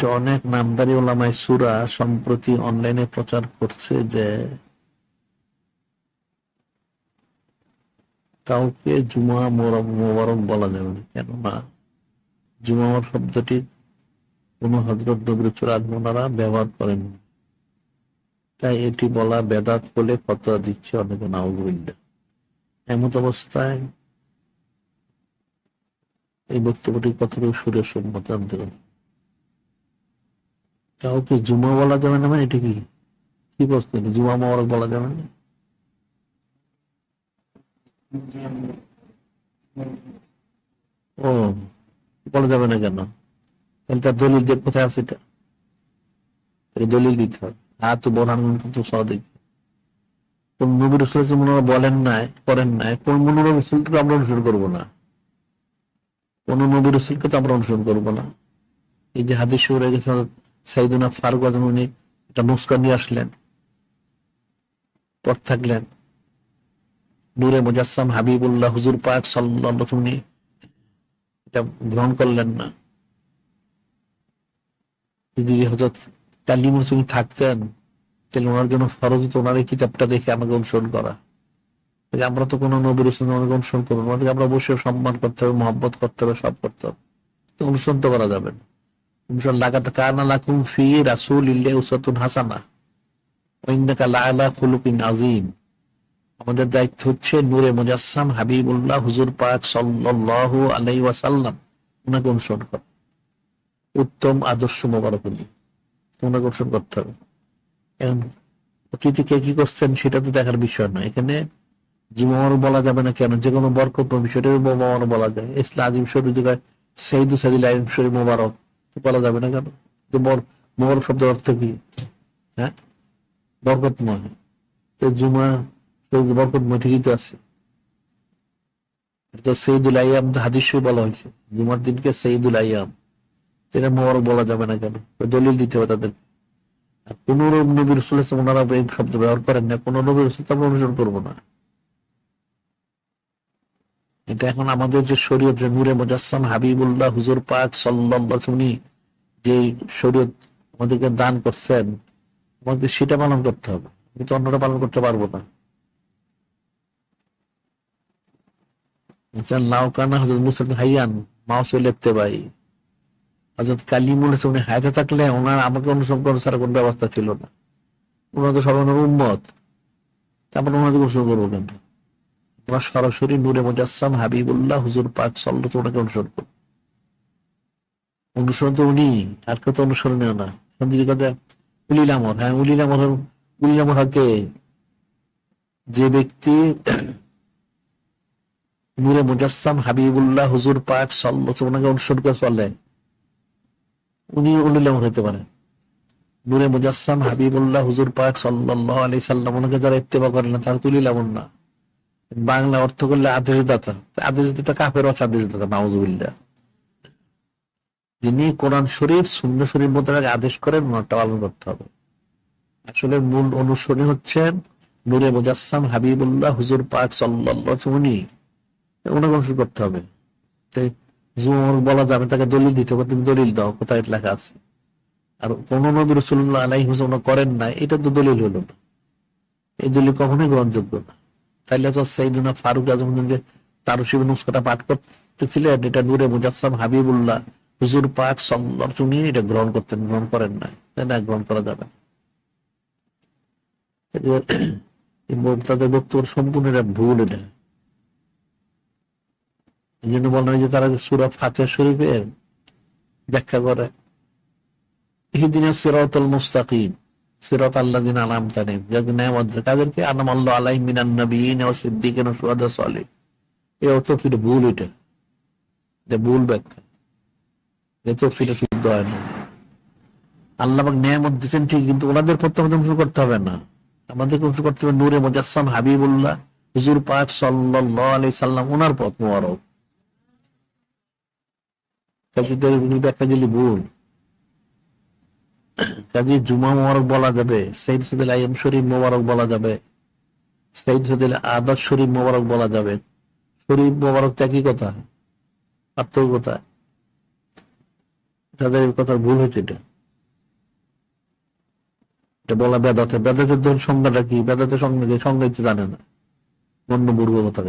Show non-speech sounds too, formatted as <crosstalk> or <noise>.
হচ্ছে অনেক নামদারি ওলামায় সুরা সম্প্রতি অনলাইনে প্রচার করছে যে কাউকে জুমা মোবারক বলা যাবে না। কেননা জুমা শব্দটি কোন হজরত নবীর ওনারা ব্যবহার করেন তাই এটি বলা বেদাত বলে ফতোয়া দিচ্ছে অনেকে, নাউজুবিল্লাহ। এমত অবস্থায় এই বক্তব্যটি কতটুকু সুরের সম্মত হবে কাউকে জুমা বলা যাবে না মানে এটা কি? কি এটা? জুমা মোবারক বলা যাবে না? ও, বলা যাবে না কেন? তাহলে তার দলিল যে কোথায় আছে এটা? দলিল দিতে হবে। আর তো বোরহান তো সদিক কোন নবী রসুল ওনারা বলেন নাই, করেন নাই, কোন নবী রসুলকে আমরা অনুসরণ করব না। কোন নবীর রসুলকে তো আমরা অনুসরণ করব না। এই যে হাদিস হয়ে গেছে সাইদুনা ফারুক আজম উনি একটা মুস্কান নিয়ে আসলেন, পথ থাকলেন। নূরে মুজাসসাম হাবিবুল্লাহ হুজুর পাক সাল্লাহ উনি এটা গ্রহণ করলেন না। যদি হজরত কালিম হোসেন থাকতেন, তাহলে ওনার জন্য ফরজ হতো ওনার এই কিতাবটা দেখে আমাকে অনুসরণ করা। আমরা তো কোনো নবীর আমাকে অনুসরণ করব আমরা অবশ্যই সম্মান করতে হবে, মহব্বত করতে হবে, সব করতে হবে। অনুসরণ তো করা যাবে না। আমাদের দায়িত্ব হচ্ছে নূরে মুজাসসাম হাবিবুল্লাহ হুজুর পাক সাল্লাল্লাহু আলাইহি ওয়াসাল্লাম ওনাকে অনুসরণ করা উত্তম আদর্শ মোবারক উনি ওনাকে অনুসরণ করতে হবে এখন অতীতে কে কি করছেন সেটা তো দেখার বিষয় নয়। এখানে জিমার বলা যাবে না কেন? যে কোনো বরকত বিষয়টা বলা যায়। ইসলাম আজিম শরীফ সৈদু সাদিল আইম শরীফ মোবারক। বলা যাবে না কেন? যে বর- মোবারক শব্দের অর্থ কি? হ্যাঁ? বরকতময়। তো জুমা বরকতময় ঠিকই তো আছে। হাদিস বলা হয়েছে। জুমার দিনকে সৈদুল আইয়াম এটা মোবারক বলা যাবে না কেন? দলিল দিতে হবে তাদের। কোন নবী রসুল ওনারা এই শব্দ ব্যবহার করেন না। কোন নবী রসুল অনুসরণ করব না। এটা এখন আমাদের যে শরীয়ত নূরে মুজাসসাম হাবিবুল্লাহ হুজুর পাক সাল্লাল্লাহু উনি যে শরীয়ত আমাদেরকে দান করছেন, আমাদের সেটা পালন করতে হবে। আমি তো অন্যটা পালন করতে পারব না। মুসা হাইয়ান কালিমুল উনি হায়াতে থাকলে ওনার আমাকে ব্যবস্থা ছিল না। ওনার তো তারপর ওনাদের অনুসরণ করব কেন? ওরা সরাসরি নূরে মুজাসসাম হাবিবুল্লাহ হুজুর পাক সাল্লাহ ওনাকে অনুসরণ করব অনুসরণ তো উনি আর কেউ তো অনুসরণীয় না। এখন যদি কথা উলিল আমর হ্যাঁ উলিল আমর উলিল আমর হকে যে ব্যক্তি <clears throat> নূরে হাবিবুল্লাহ হুজুর পাক সাল্লাহ ওনাকে অনুসরণ করে চলে। উনি উলিল আমর হতে পারেন। নূরে মুজাসসাম হাবিবুল্লাহ হুজুর পাক সাল্লাহ আলি সাল্লাম ওনাকে যারা ইত্তেবা করে না, তারা তুলিল আমর না। বাংলা অর্থ করলে আদেশ দাতা আদেশ দাতা কাপের আছে আদেশ দাতা নাউজুবিল্লাহ। যিনি কোরআন শরীফ সুন্দর শরীফ মধ্যে আদেশ করেন ওনারটা পালন করতে হবে। আসলে মূল অনুসরণী হচ্ছেন নূরে মুজাসসাম হাবিবুল্লাহ, হুজুর পাক সাল্লাল্লাহু উনি। ওনাকে অনুসরণ করতে হবে। বলা যাবে, তাকে দলিল দিতে হবে, তুমি দলিল দাও, কোথায় লেখা আছে। আর কোন নবী রসুল্লাহ আলাইহি ওয়াসাল্লাম করেন না এটা তো দলিল হলো না। এই দলিল কখনোই গ্রহণযোগ্য না। তাইলে তো সেইদিনা ফারুক আজম যে তারশিব নুসখাটা পাঠ করতেছিলেন, এটা নূরে মুজাসসাম হাবিবুল্লাহ। হুজুর পাক আলাইহি নিয়ে এটা গ্রহণ করতেন, গ্রহণ করেন না তাই না, গ্রহণ করা যাবে তাদের বক্তব্য সম্পূর্ণ এটা ভুল এটা। এই জন্য বলা হয় যে তারা সুরা ফাতে শরীফের ব্যাখ্যা করে, ইহদিনা সিরাতাল মুস্তাকিম। আল্লাহ আলাইহিম মিনান নাবিয়িন ওয়া সিদ্দিকিন ওয়া শুহাদা সালিহ এই অর্থ ফিরে ভুল এটা। এটা ভুল ব্যাখ্যা। এ তো ফিরে শুদ্ধ হয় না দিচ্ছেন ঠিক কিন্তু ওনাদের করতে হবে না। আমাদেরকে অনুসরণ করতে হবে নূরে মুজাসসাম হাবিবুল্লাহ, হুজুর পাক সাল্লাম, ওনার পথ মোবারক। ব্যাখ্যা দিলি ভুল। কাজী জুমা মোবারক বলা যাবে সৈদ সদিল আইম শরীফ মোবারক বলা যাবে সৈদ সদিল আদাত শরীফ মোবারক বলা যাবে। শরীফ মোবারক তা কি কথা? আত্মকতা তাদের কথা ভুল হয়েছে এটা। বলা বেদাতে বেদাতের ধরুন সংজ্ঞাটা কি? বেদাতের সংজ্ঞা সংজ্ঞা জানে না। অন্য বুর্গ কথা